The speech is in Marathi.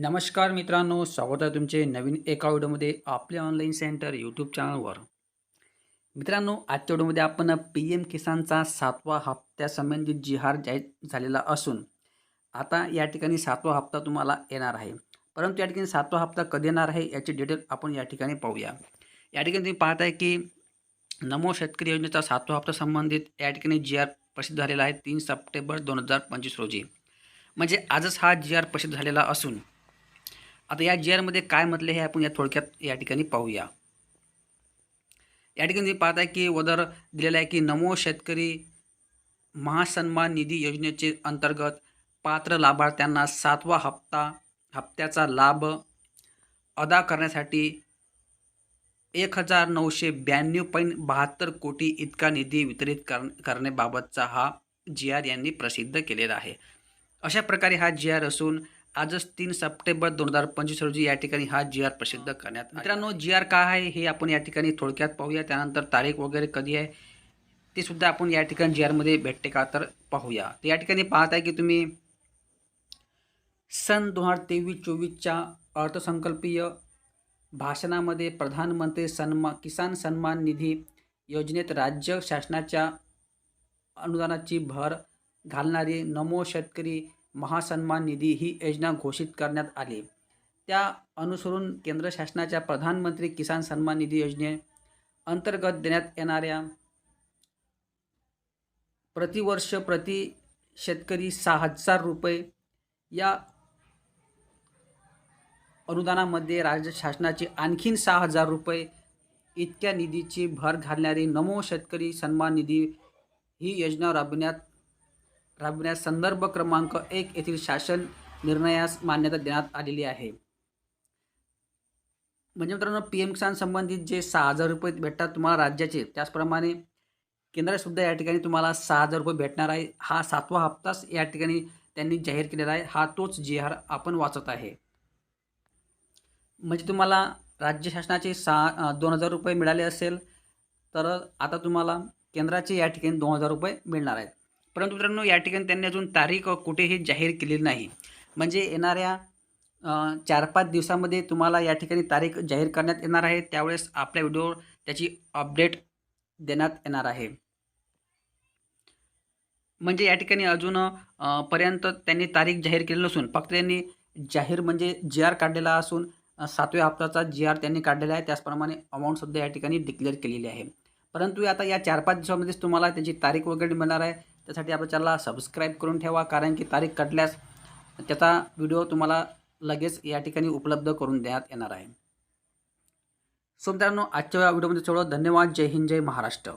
नमस्कार मित्रांनो स्वागत आहे तुमचे नवीन एका व्हिडिओमध्ये आपले ऑनलाईन सेंटर यूट्यूब चॅनलवर मित्रांनो आजच्या व्हिडिओमध्ये आपण पी एम किसानचा सातवा हप्त्या संबंधित जिहार जाहीर झालेला असून आता या ठिकाणी सातवा हप्ता तुम्हाला येणार आहे. परंतु या ठिकाणी सातवा हप्ता कधी येणार आहे याची डिटेल आपण या ठिकाणी पाहूया. या ठिकाणी तुम्ही पाहत आहे की नमो शेतकरी योजनेचा सातवा हप्ता संबंधित या ठिकाणी जी आर प्रसिद्ध झालेला आहे तीन सप्टेंबर दोन हजार पंचवीस रोजी. म्हणजे आजच हा जी आर प्रसिद्ध झालेला असून आता या जी आरमध्ये काय म्हटले हे आपण या थोडक्यात या ठिकाणी पाहूया. या ठिकाणी तुम्ही पाहताय की वदर दिलेलं आहे की नमो शेतकरी महासन्मान निधी योजनेचे अंतर्गत पात्र लाभार्थ्यांना सातवा हप्ता हप्त्याचा लाभ अदा करण्यासाठी एक हजार नऊशे ब्याण्णव पॉईंट बहात्तर कोटी इतका निधी वितरित कर करण्याबाबतचा हा जी आर यांनी प्रसिद्ध केलेला आहे. अशा प्रकारे हा जी आर असून आजच तीन सप्टेंबर दोन हजार पंचवीस रोजी या ठिकाणी हा जी आर प्रसिद्ध करण्यात. मित्रांनो जी आर काय आहे हे आपण या ठिकाणी थोडक्यात पाहूया. त्यानंतर तारीख वगैरे कधी आहे ते सुद्धा आपण या ठिकाणी जी आरमध्ये भेटते का तर पाहूया. तर या ठिकाणी पाहत आहे की तुम्ही सन दोन हजार तेवीस चोवीसच्या अर्थसंकल्पीय भाषणामध्ये प्रधानमंत्री सन्मा किसान सन्मान निधी योजनेत राज्य शासनाच्या अनुदानाची भर घालणारी नमो शेतकरी महासन्मान निधी ही योजना घोषित करण्यात आली. त्या अनुसरून केंद्र शासनाच्या प्रधानमंत्री किसान सन्मान निधी योजने अंतर्गत देण्यात येणाऱ्या प्रतिवर्ष प्रति शेतकरी सहा हजार रुपये या अनुदानामध्ये राज्य शासनाचे आणखीन सहा हजार रुपये इतक्या निधीची भर घालणारी नमो शेतकरी सन्मान निधी ही योजना राबविण्यात राबविण्यास संदर्भ क्रमांक एक येथील शासन निर्णयास मान्यता देण्यात आलेली आहे. म्हणजे मित्रांनो पी एम किसान संबंधित जे सहा हजार रुपये भेटतात तुम्हाला राज्याचे त्याचप्रमाणे केंद्रसुद्धा या ठिकाणी तुम्हाला सहा हजार रुपये भेटणार आहे. हा सातवा हप्ताच या ठिकाणी त्यांनी जाहीर केलेला आहे. हा तोच जी आर आपण वाचत आहे. म्हणजे तुम्हाला राज्य शासनाचे सहा दोन हजार रुपये मिळाले असेल तर आता तुम्हाला केंद्राचे या ठिकाणी दोन हजार रुपये मिळणार आहेत. परंतु मित्रांनो या ठिकाणी त्यांनी अजून तारीख कुठेही जाहीर केलेली नाही. म्हणजे येणाऱ्या चार पाच दिवसामध्ये तुम्हाला या ठिकाणी तारीख जाहीर करण्यात येणार आहे. त्यावेळेस आपल्या व्हिडिओ त्याची अपडेट देण्यात येणार आहे. म्हणजे या ठिकाणी अजून पर्यंत त्यांनी तारीख जाहीर केली नसून फक्त त्यांनी जाहीर म्हणजे जी आर काढलेला असून सातव्या हप्त्याचा जी आर त्यांनी काढलेला आहे. त्याचप्रमाणे अमाऊंटसुद्धा या ठिकाणी डिक्लेअर केलेली आहे. परंतु आता या चार पाच दिवसामध्येच तुम्हाला त्याची तारीख वगैरे मिळणार आहे. त्यासाठी आपल्या चॅनलला सबस्क्राईब करून ठेवा कारण की तारीख कटल्यास त्याचा व्हिडिओ तुम्हाला लगेच या ठिकाणी उपलब्ध करून देण्यात येणार आहे. सो मित्रांनो आजच्या व्हिडिओमध्ये सोडव धन्यवाद. जय हिंद जय महाराष्ट्र.